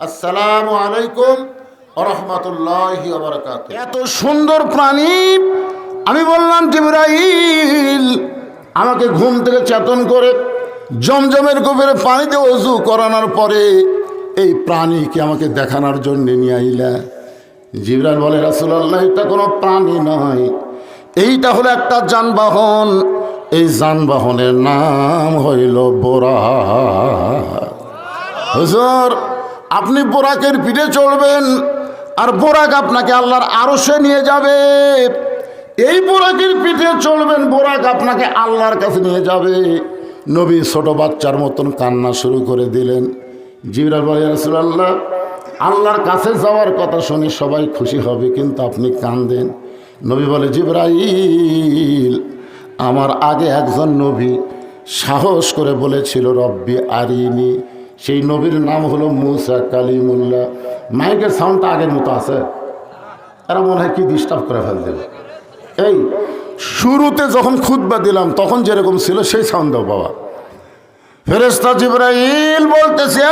আসসালামু আলাইকুম রহমতুল্লাহ এত সুন্দর প্রাণী, আমি বললাম জিব্রাইল, আমাকে ঘুম থেকে চেতন করে জমজমের গোবরে পানিতে অজু করানোর পরে এই প্রাণীকে আমাকে দেখানোর জন্য নিয়ে আইলা। জিবরাল বলে, রাসুলাল্লাহ, এটা কোনো প্রাণী নয়। এইটা হলো একটা যানবাহন। এই যানবাহনের নাম হইল বোরা। হুজুর আপনি বোরাকের পিঠে চড়বেন আর বোরাক আপনাকে আল্লাহর আরশে নিয়ে যাবে। এই বোরাকের পিঠে চলবেন বোরাক আপনাকে আল্লাহর কাছে নিয়ে যাবে। নবী ছোট বাচ্চার মতন কান্না শুরু করে দিলেন। জিবরাল বলে রাসূলুল্লাহ, আল্লাহর কাছে যাওয়ার কথা শুনে সবাই খুশি হবে, কিন্তু আপনি কান্দেন। নবী বলে, জিব্রাইল, আমার আগে একজন নবী সাহস করে বলেছিল, রব্বি আরিনি সেই নবীর নাম হলো মুসা কালিমুল্লাহ। মাইকের সাউন্ডটা আগের মতো আছে। এরা মনে হয় কি ডিস্টার্ব করে ফেল দেবে এই, শুরুতে যখন খুতবা দিলাম, তখন যেরকম ছিল সেই সাউন্ড বাবা। ফেরেস্তা জিব্রাইল বলতেছে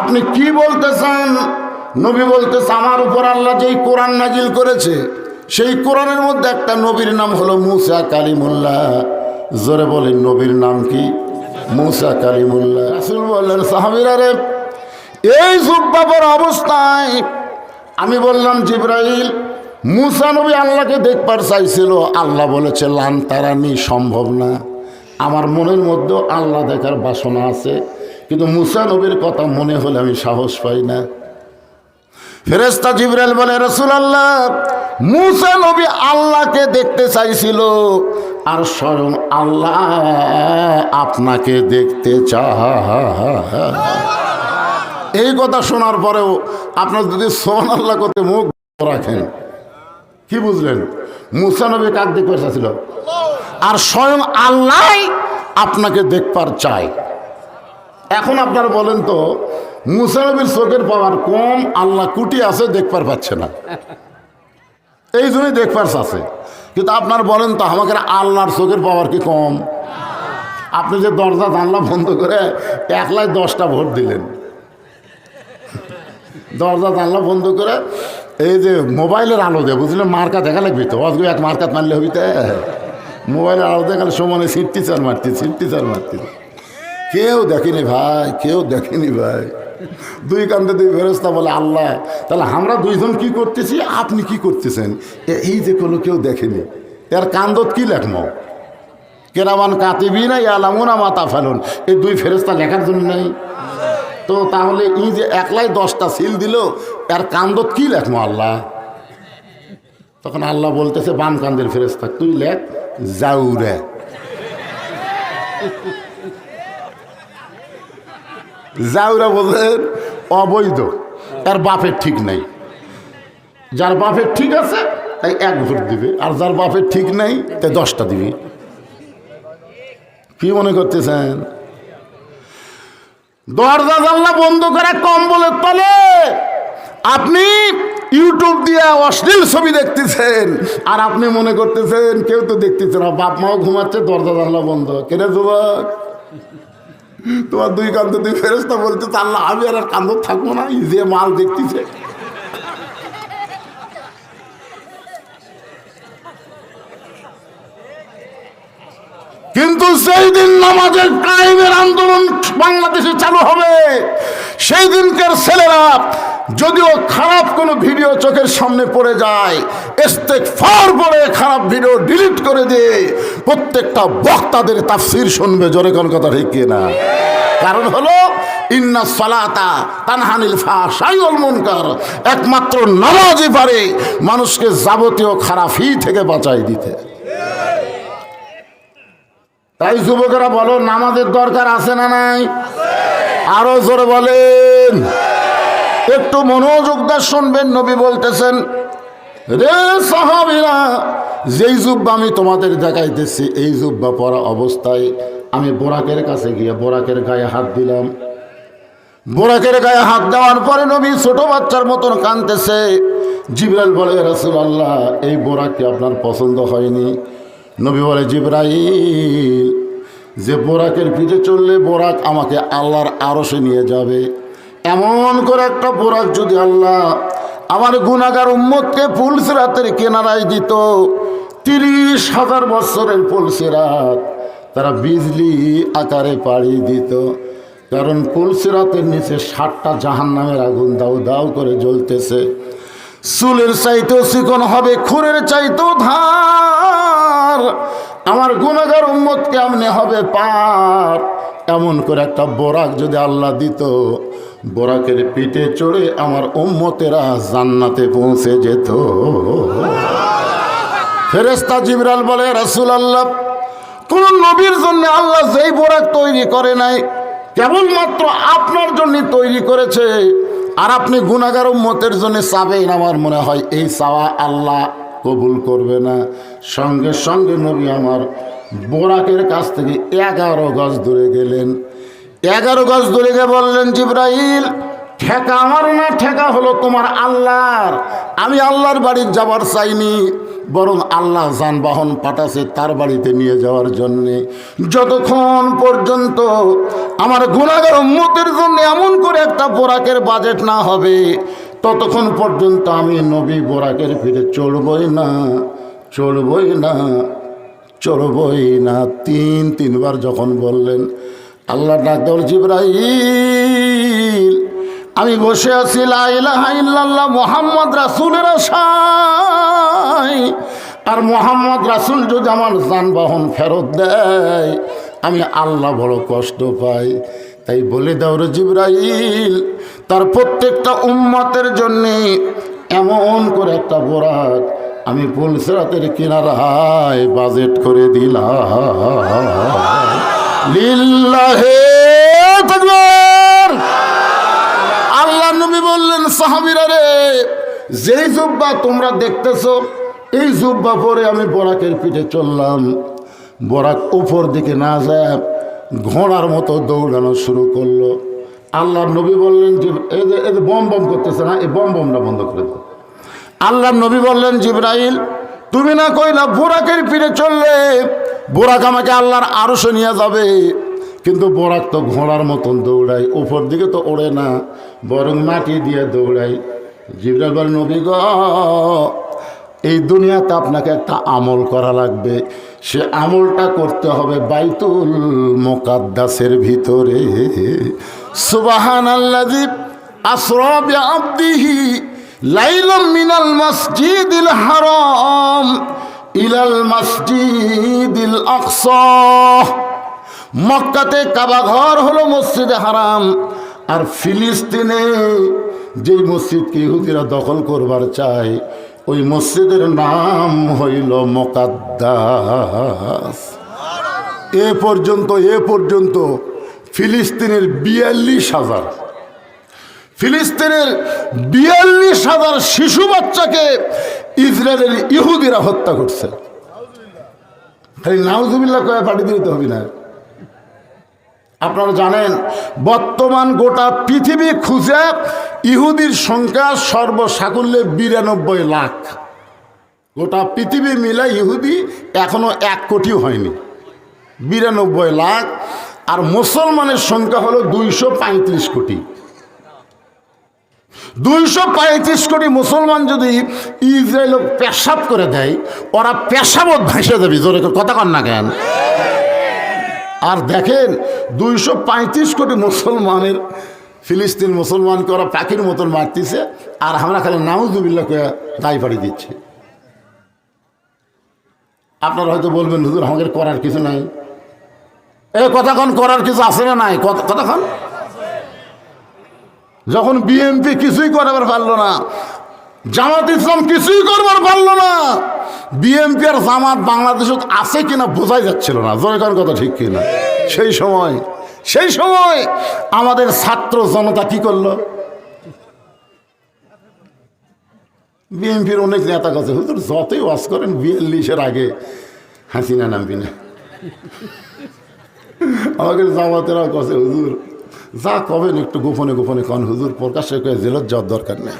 আপনি কি বলতেছেন? নবী বলতেছে, আমার উপর আল্লাহ যেই কোরআন নাজিল করেছে, সেই কোরআনের মধ্যে একটা নবীর নাম হলো মুসা কালিমুল্লাহ। জোরে বলেন, নবীর নাম কি? মুসা কালিমুল্লাহ। রাসুল বললেন, সাহাবিরা এই জুব্বাবর অবস্থায় আমি বললাম, জিব্রাইল, মুসা নবী আল্লাহকে দেখবার চাইছিল। আল্লাহ বলেছে, লান তারানি, সম্ভব না। আমার মনের মধ্যেও আল্লাহ দেখার বাসনা আছে। কিন্তু মুসা নবীর কথা মনে হলে আমি সাহস পাই না। ফেরেস্তা জিব্রাইল বলে রসুল আল্লাহ মুসা নবী আল্লাহকে দেখতে চাইছিল। আর স্বয়ং আল্লাহ আপনাকে দেখতে চায়। এই কথা শোনার পরেও আপনার যদি সোহান আল্লাহ করতে মুখ রাখেন, কি বুঝলেন? মুসা নবী কাক দেখতে চাইছিল আর স্বয়ং আল্লাহ আপনাকে দেখবার চায়। এখন আপনারা বলেন তো মুসানবীর চোখের পাওয়ার কম আল্লাহ কুটি আছে, দেখবার পাচ্ছে না। এই জন্যই দেখবার আছে। কিন্তু আপনার বলেন তো, আমাকে আল্লাহর চোখের পাওয়ার কি কম? আপনি যে দরজা জানলা বন্ধ করে একলাই দশটা ভোট দিলেন। দরজা জানলা বন্ধ করে এই যে মোবাইলের আলো দেয়, বুঝলেন, মার্কা দেখা লাগবে তো? অজগো এক মার্কাত মারলে হবি তো? মোবাইলের আলো দেখালে সমানে সিটটি চার মারতি সিটটি চার মারতি। কেউ দেখেনি ভাই, কেউ দেখেনি ভাই। দুই কান্দে দুই ফেরস্তা বলে, আল্লাহ, তাহলে আমরা দুইজন কি করতেছি? আপনি কি করতেছেন? এই যে কোনো কেউ দেখেনি। এর কান্দত কি লেখম? কেরামান কাতিবি না ইয়ালামুনা মাতা ফেলুন এই দুই ফেরস্তা লেখার জন্য নেই। তো তাহলে ই যে একলাই দশটা সিল দিল, এর কান্দত কি লেখমো আল্লাহ? তখন আল্লাহ বলতেছে, বাম কান্দের ফেরেস্তা তুই লেখ যাউরে যাউরা বললেন অবৈধ। এর বাপের ঠিক নাই। যার বাপের ঠিক আছে, তাই এক ভোট দিবে। আর যার বাপের ঠিক নাই তাই দশটা দিবে। কি মনে করতেছেন? দরজা জানলা বন্ধ করে কম্বলের তলে। আপনি ইউটিউব দিয়ে অশ্লীল ছবি দেখতেছেন। আর আপনি মনে করতেছেন, কেউ তো দেখতেছে না বাপ মাও ঘুমাচ্ছে, দরজা জানলা বন্ধ। কেটে যুবক? তোমার দুই কান্ত দুই ফেরস্তা বলতে আল্লাহ, আমি আর কান্দ থাকব না ইজে মাল দেখতেছে। কিন্তু সেই দিন নামাজের টাইমের আন্দোলন বাংলাদেশে চালু হবে। সেই দিনকার ছেলেরা যদিও খারাপ কোনো ভিডিও চোখের সামনে পড়ে যায় এস্তেক ফার পরে খারাপ ভিডিও ডিলিট করে দিয়ে প্রত্যেকটা বক্তাদের তাফসির শুনবে, জোরে কোন কথা ঠিক না কারণ হলো, ইন্না সালাতা তানহানিল ফাশাইউল মুনকার। একমাত্র নামাজই পারে মানুষকে যাবতীয় খারাপই থেকে বাঁচাই দিতে। তাই যুবকেরা বলো, নামাজের দরকার আছে না নাই? আরও জোরে বলেন। একটু মনোযোগ দিয়ে শুনবেন, নবী বলতেছেন, রে সাহাবিরা, যেই জুব্বা আমি তোমাদের দেখাইতেছি, এই জুব্বা পরা অবস্থায় আমি বোরাকের কাছে গিয়ে বোরাকের গায়ে হাত দিলাম। বোরাকের গায়ে হাত দেওয়ার পরে নবী ছোট বাচ্চার মতন কানতেছে জিবরাইল বলে রসুল আল্লাহ এই বোরাক কি আপনার পছন্দ হয়নি? নবী বলে, জিব্রাইল, যে বোরাকের পিঠে চললে বোরাক আমাকে আল্লাহর আরশে নিয়ে যাবে। এমন করে একটা বোরাক যদি আল্লাহ আমার গুণাগার উম্মতকে ফুলসিরাতের কেনারায় দিত, তিরিশ হাজার বছরের ফুলসিরাত তারা বিজলি আকারে পাড়ি দিত। কারণ ফুলসিরাতের নিচে ষাটটা জাহান নামের আগুন দাও দাও করে জ্বলতেছে। চুলের চাইতেও চিকন হবে, খুরের চাইতেও ধার। আমার গুণাগার উম্মত কেমনে হবে পার? এমন করে একটা বোরাক যদি আল্লাহ দিত বোরাকের পিঠে চড়ে আমার উম্মতেরা জান্নাতে পৌঁছে যেত। ফেরেস্তা জিবরাল বলে রাসুল আল্লাহ কোন নবীর জন্য আল্লাহ যেই বোরাক তৈরি করে নাই, কেবলমাত্র আপনার জন্য তৈরি করেছে, আর আপনি গুণাগার উম্মতের জন্য চাবেন আমার মনে হয়, এই চাওয়া আল্লাহ কবুল করবে না। সঙ্গে সঙ্গে নবী আমার বোরাকের কাছ থেকে এগারো গজ দূরে গেলেন। এগারো গজ দূরে গিয়ে বললেন জিব্রাইল, ঠেকা আমার না, ঠেকা হলো তোমার আল্লাহর। আমি আল্লাহর বাড়ি যাবার চাইনি, বরং আল্লাহ যানবাহন পাঠাছে তার বাড়িতে নিয়ে যাওয়ার জন্যে। যতক্ষণ পর্যন্ত আমার গুণাগার উন্মতের জন্য এমন করে একটা বোরাকের বাজেট না হবে, ততক্ষণ পর্যন্ত আমি নবী বোরাকের ফিরে চলবই না চলবই না চলবই না। তিন, তিনবার যখন বললেন আল্লাহ ডাক্তার জিব্রাইল, আমি বসে আছি লাইল্লাহ মোহাম্মদ রাসুলের আশায়। আর মোহাম্মদ রাসুল যদি আমার যানবাহন ফেরত দেয়, আমি আল্লাহ বড় কষ্ট পাই। তাই বলে দাও রে তার প্রত্যেকটা উম্মতের জন্যে এমন করে একটা বোরাক আমি পুলসরাতের কিনারায় বাজেট করে দিলাম। লিল্লাহে তাকবীর। আল্লাহ নবী বললেন, সাহাবিরা রে, যেই জুব্বা তোমরা দেখতেছো, এই জুব্বা পরে আমি বরাকের পিঠে চললাম। বরাক উপর দিকে না যায়, ঘোড়ার মতো দৌড়ানো শুরু করল। আল্লাহ নবী বললেন যে, এই বম বম করতেছে না, এই বম বমটা বন্ধ করে দাও। আল্লাহ নবী বললেন, জিব্রাইল, তুমি না কইলা, বোরাকের পিঠে চললে বোরাক আমাকে আল্লাহর আরশে নিয়ে যাবে। কিন্তু বোরাক তো ঘোড়ার মতন দৌড়ায়, উপর দিকে তো ওড়ে না, বরং মাটি দিয়ে দৌড়ায়। জিব্রাইল বলে, নবী গ, এই দুনিয়াতে আপনাকে একটা আমল করা লাগবে। সে আমলটা করতে হবে বাইতুল মোকাদ্দাসের ভিতরে। সুবাহান আল্লাহ আসরব আব্দিহি লাইলাম মিনাল মসজিদিল হারাম। ইলাল মসজিদিল আকসা। মক্কাতে কাবা ঘর হলো মসজিদে হারাম। আর ফিলিস্তিনে যেই মসজিদকে ইহুদিরা দখল করবার চায়, ওই মসজিদের নাম হইল মোকাদ্দাস। এ পর্যন্ত এ পর্যন্ত ফিলিস্তিনের বিয়াল্লিশ হাজার। ফিলিস্তিনের বিয়াল্লিশ হাজার শিশু বাচ্চাকে ইসরায়েলের ইহুদিরা হত্যা করছে। খালি নাউজুবিল্লা কয়ে পাঠিয়ে দিতে হবে না। আপনারা জানেন, বর্তমান গোটা পৃথিবী খুঁজে ইহুদির সংখ্যা সর্বসাকুল্যে বিরানব্বই লাখ। গোটা পৃথিবী মিলে ইহুদি এখনও এক কোটিও হয়নি। বিরানব্বই লাখ। আর মুসলমানের সংখ্যা হলো দুইশো পঁয়ত্রিশ কোটি। দুইশো পঁয়ত্রিশ কোটি মুসলমান যদি ইসরায়েল পেশাব করে দেয়, ওরা পেশাবত ভাসে দেবে, জোরে কথা কন না কেন? আর দেখেন, দুইশো পঁয়ত্রিশ কোটি মুসলমানের, ফিলিস্তিন মুসলমানকে ওরা পাখির মতন মারতেছে, আর আমরা খালি নাউজুবিল্লাকে দায় পাড়ি দিচ্ছি। আপনারা হয়তো বলবেন, হুজুর, আমাদের করার কিছু নাই। এ কথাক্ষণ করার কিছু আছে না নাই? কথা- কথাক্ষণ যখন বিএনপি কিছুই করাবার পারল না, জামাত ইসলাম কিছুই করবার পারল না বিএনপি আর জামাত বাংলাদেশত আছে কিনা বোঝাই যাচ্ছিল না। জয়কার কথা ঠিক কিনা? সেই সময় সেই সময় আমাদের ছাত্র জনতা কি করল? বিএনপির অনেক নেতা কাছে, হুজুর, যতই ওয়াজ করেন, বিয়াল্লিশের আগে হাসিনা নামবি না। আমাকে জামাতেরাও কাছে, হুজুর যা কবেন একটু গোপনে গোপনে কন, হুজুর প্রকাশ্যে করে জেলত যাওয়ার দরকার নেই।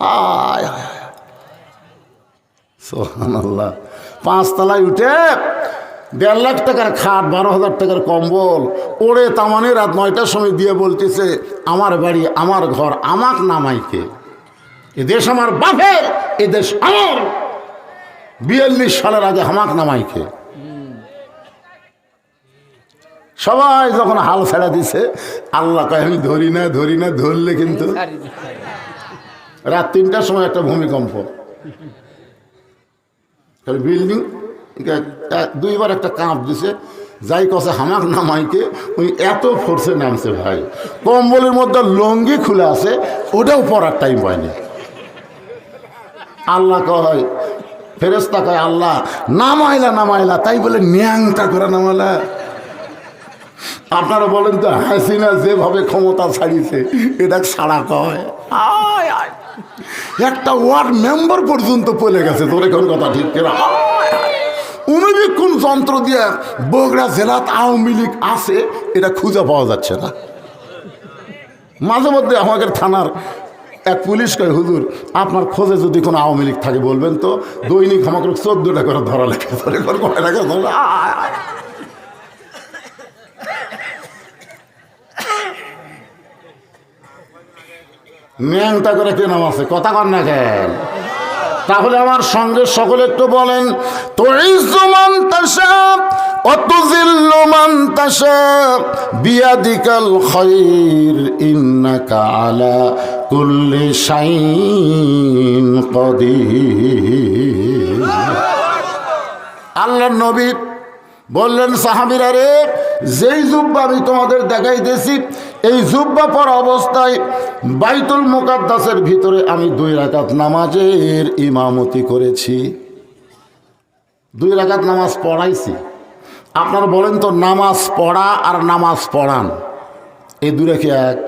আয়। সোহান আল্লাহ পাঁচতলায় উঠে দেড় লাখ টাকার খাট, বারো হাজার টাকার কম্বল ওড়ে তামানে রাত নয়টার সময় দিয়ে বলতেছে, আমার বাড়ি, আমার ঘর, আমাক নামাইকে এ দেশ আমার বাপের, এ দেশ আমার। বিয়াল্লিশ সালের আগে হামাক নামাইকে সবাই যখন হাল ছেড়ে দিছে, আল্লাহ কয়, আমি ধরি না ধরি না, ধরলে কিন্তু রাত তিনটার সময় একটা ভূমিকম্প। বিল্ডিং দুইবার একটা কাঁপ দিছে, যাই কষে হামাক নামাইকে ওই এত ফোর্সে নামছে ভাই। কম্বলের মধ্যে লঙ্গি খুলে আছে, ওটাও পরার টাইম পায়নি আল্লাহ কয় ফেরেস্তা কয়, আল্লাহ, নামাইলা নামাইলা, তাই বলে ন্যাংটা করে নামালা আপনারা বলেন তো হাসিনা যেভাবে ক্ষমতা ছাড়িয়েছে এটা সাড়া কয়? আয় আয়। একটা ওয়ার্ড মেম্বার পর্যন্ত পলে গেছে তোর এখন কথা ঠিক কিনা? অনুবীক্ষণ যন্ত্র দিয়ে বগুড়া জেলাত আওয়ামী লীগ আছে এটা খুঁজে পাওয়া যাচ্ছে না। মাঝে মধ্যে আমাদের থানার এক পুলিশ কয় হুজুর আপনার খোঁজে যদি কোনো আওয়ামী লীগ থাকে বলবেন তো। দৈনিক আমাকে চোদ্দটা করে ধরা লেখে ধরে করে ধরা আয়, আয়। ন্যাংটা করে কে নাম আছে কথা কর না কেন? তাহলে আমার সঙ্গে সকলে একটু বলেন তাশাব, অতুজিল্লুমান বিয়াদিকাল আল্লাহর নবী বললেন, সাহাবিরা রে, যেই জুব্বা আমি তোমাদের দেখাইতেছি এই জুব্বা পর অবস্থায় বাইতুল মুকাদ্দাসের ভিতরে আমি দুই রাকাত নামাজের ইমামতি করেছি। দুই রাকাত নামাজ পড়াইছি। আপনারা বলেন তো নামাজ পড়া আর নামাজ পড়ান। এই দূরে কি এক।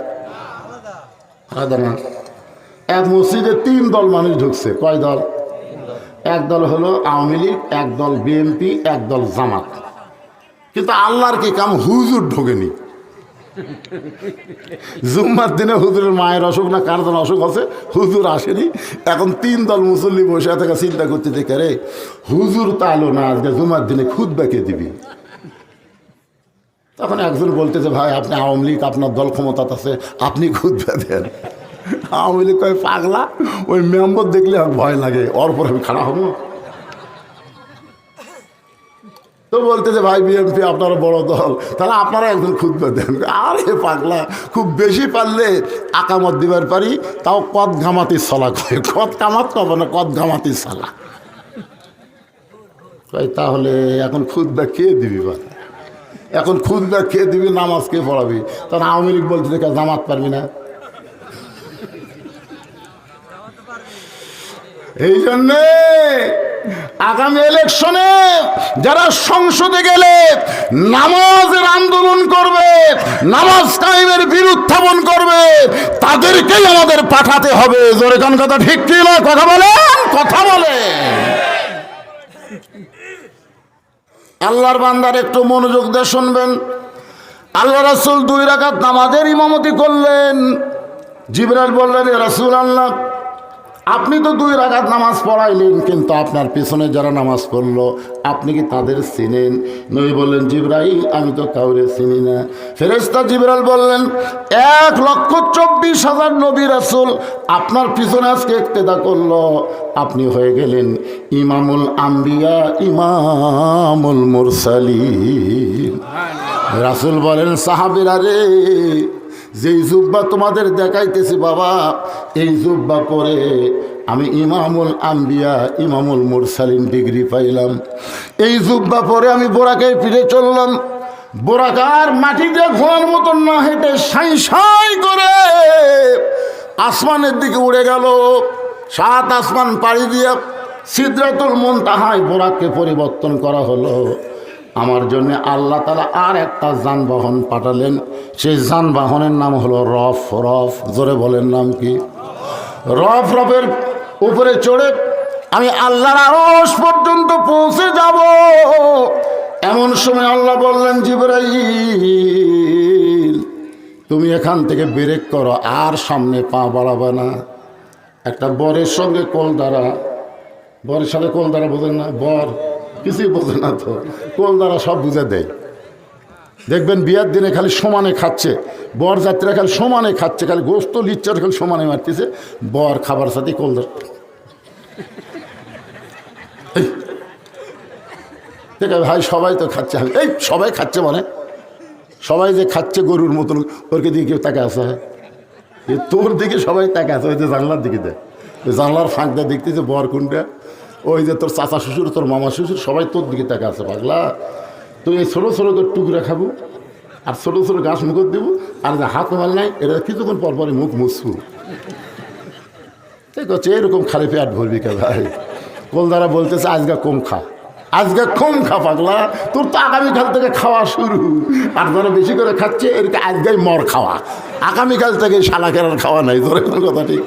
এক মসজিদে তিন দল মানুষ ঢুকছে। কয় দল? এক দল হলো আওয়ামী লীগ, এক দল বিএনপি, এক দল জামাত। কিন্তু আল্লাহর কি কাম? হুজুর ঢোকেনি। জুম্মার দিনে হুজুরের মায়ের অসুখ না কার অসুখ আছে? হুজুর আসেনি। এখন তিন দল মুসল্লি বসে থেকে চিন্তা করতে দেখে রে, হুজুর তো আলো না, আজকে জুম্মার দিনে খুদ বেঁকে দিবি? তখন একজন বলতেছে, ভাই, আপনি আওয়ামী লীগ, আপনার দল ক্ষমতা আছে, আপনি খুদ দেন। আওয়ামী লীগ কয়, পাগলা, ওই মেম্বর দেখলে আমার ভয় লাগে, ওর পরে আমি খারাপ হব? তো বলতেছে ভাই বিএনপি আপনারা বড় দল। তাহলে আপনারা একজন খুঁজবে দেন। আরে পাগলা, খুব বেশি পারলে আকামত দিবার পারি, তাও কদ ঘামাতি সলা করে। কদ কামাত কবে না, কদ ঘামাতি সালা। কই তাহলে এখন খুদবা কে দিবি বা এখন খুদবা কে দিবি, নামাজ কে পড়াবি? তখন আওয়ামী লীগ বলতে দেখে জামাত পারবি না। এই জন্যে আগামী ইলেকশনে যারা সংসদে গেলে নামাজের আন্দোলন করবে, নামাজ কায়েমের বিরুদ্ধাপন করবে, তাদেরকেই আমাদের পাঠাতে হবে। জোরে কান কথা ঠিক কি না? কথা বলেন, কথা বলে আল্লাহর বান্দার একটু মনোযোগ দিয়ে শুনবেন। আল্লাহ রাসুল দুই রাকাত নামাজের ইমামতি করলেন। জিবরাল বললেন রাসুল আল্লাহ আপনি তো দুই রাকাত নামাজ পড়াইলেন, কিন্তু আপনার পিছনে যারা নামাজ পড়ল, আপনি কি তাদের চিনেন? নবী বললেন, জিব্রাইল, আমি তো কাউরে চিনি না। ফেরেস্তা জিবরাল বললেন, এক লক্ষ চব্বিশ হাজার নবী রাসুল আপনার পিছনে আজকে একতেদা করল। আপনি হয়ে গেলেন ইমামুল আম্বিয়া, ইমামুল মুরসালি রাসুল বলেন, সাহাবিরা রে যেই জুব্বা তোমাদের দেখাইতেছি বাবা, এই জুব্বা পরে আমি ইমামুল আম্বিয়া, ইমামুল মুরসালিন ডিগ্রি পাইলাম। এই জুব্বা পরে আমি বোরাকে ফিরে চললাম। বোরাকার মাটিতে ঘোড়ার মতন না হেঁটে সাই সাই করে আসমানের দিকে উড়ে গেল। সাত আসমান পাড়ি দিয়ে সিদ্ধাতুল মন তাহাই বোরাককে পরিবর্তন করা হলো। আমার জন্য আল্লাহ তালা আর একটা যানবাহন পাঠালেন। সেই যানবাহনের নাম হলো রফ। রফ, জোরে বলেন নাম কি? রফ, রফের উপরে চড়ে আমি আল্লাহর আরস পর্যন্ত পৌঁছে যাব। এমন সময় আল্লাহ বললেন, জিবরাইল, তুমি এখান থেকে ব্রেক করো, আর সামনে পা বাড়াবে না। একটা বরের সঙ্গে কোল দ্বারা, বরের সাথে কোল দ্বারা বোঝেন না? বর, কিছুই বোঝে না তো। কোল দ্বারা সব বুঝে দেয়? দেখবেন বিয়ার দিনে খালি সমানে খাচ্ছে বর যাত্রীরা খালি সমানে খাচ্ছে, খালি গোস্ত লিচ্চার খালি সমানে মারতেছে, বর খাবার সাথে কোল ঠিক আছে ভাই, সবাই তো খাচ্ছে এই, সবাই খাচ্ছে মানে? সবাই যে খাচ্ছে গরুর মতন ওরকে দিকে কেউ তাকে আসা হয় তোর দিকে সবাই তাকে আছে, ওই যে জানলার দিকে দেয়। জানলার ফাঁকটা দেখতেছে বর কোনটা? ওই যে তোর চাচা শ্বশুর, তোর মামা শ্বশুর, সবাই তোর দিকে তাকে আছে, পাগলা। তুই এই ছোটো ছোটো করে টুকরা খাব, আর ছোটো ছোটো গাছ মুখ দেবো, আর যে হাত মাল নাই এটা কিছুক্ষণ পর পরে মুখ মুছবো। ঠিক আছে এরকম খালি পেট ভরবি কে ভাই? কলদারা বলতেছে আজকে কম খা। আজকে কম খা, পাগলা। তোর তো আগামীকাল থেকে খাওয়া শুরু। আর যারা বেশি করে খাচ্ছে এরকে আজকেই মর খাওয়া। আগামীকাল থেকে শালা কেনার খাওয়া নাই, তোর এখন কথা ঠিক।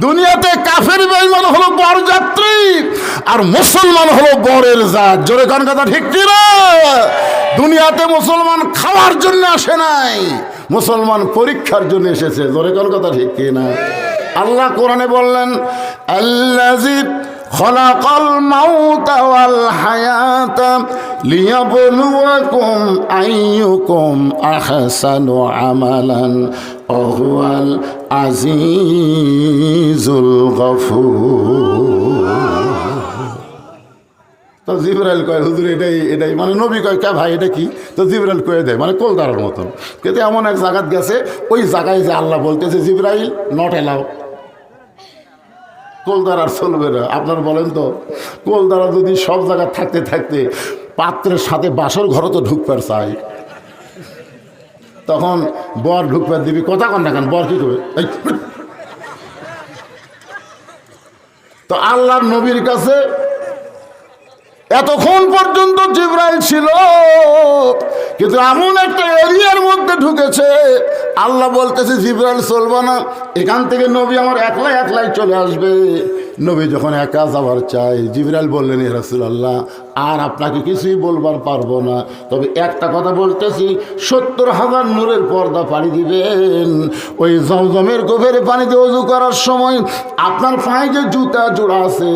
দুনিয়াতে কাফের বেইমান হলো বরযাত্রী আর মুসলমান হলো বরের জাত জোরে কান কথা ঠিক কি না দুনিয়াতে মুসলমান খাওয়ার জন্য আসে নাই মুসলমান পরীক্ষার জন্য এসেছে জোরে কান কথা ঠিক কি না আল্লাহ কোরআনে বললেন আল্লাজি خلق الموت والحياة ليبلوكم أيكم أحسن عملا অহুয়াল আজিজুল গফু তো জিবরাইল কয়, হুজুর, এটাই এটাই। মানে নবী কয়, কে ভাই, এটা কি? তো জিবরাইল কয়ে দেয় মানে কলতারার মতন। কিন্তু এমন এক জায়গাত গেছে, ওই জায়গায় যে আল্লাহ বলতেছে, জিবরাইল নট এলাও কলদারার চলবে না। আপনার বলেন তো কলদারা যদি সব জায়গায় থাকতে থাকতে পাত্রের সাথে বাসর ঘরও তো ঢুকবার চায়। তখন বর ঢুকবার দিবি কথা কন না কেন? বর কি করবে? তো আল্লাহর নবীর কাছে এতক্ষণ পর্যন্ত জিব্রাইল ছিল, কিন্তু এমন একটা এরিয়ার মধ্যে ঢুকেছে, আল্লাহ বলতেছে, জিব্রাইল চলবে না, এখান থেকে নবী আমার একলাই একলাই চলে আসবে। নবী যখন একা যাবার চাই জিবরাল বললেন আল্লাহ আর আপনাকে কিছুই বলবার পারব না। তবে একটা কথা বলতেছি, সত্তর হাজার নূরের পর্দা পাড়ি দিবেন। ওই জমজমের গোভের পানিতে অজু করার সময় আপনার পায়ে যে জুতা জোড়া আছে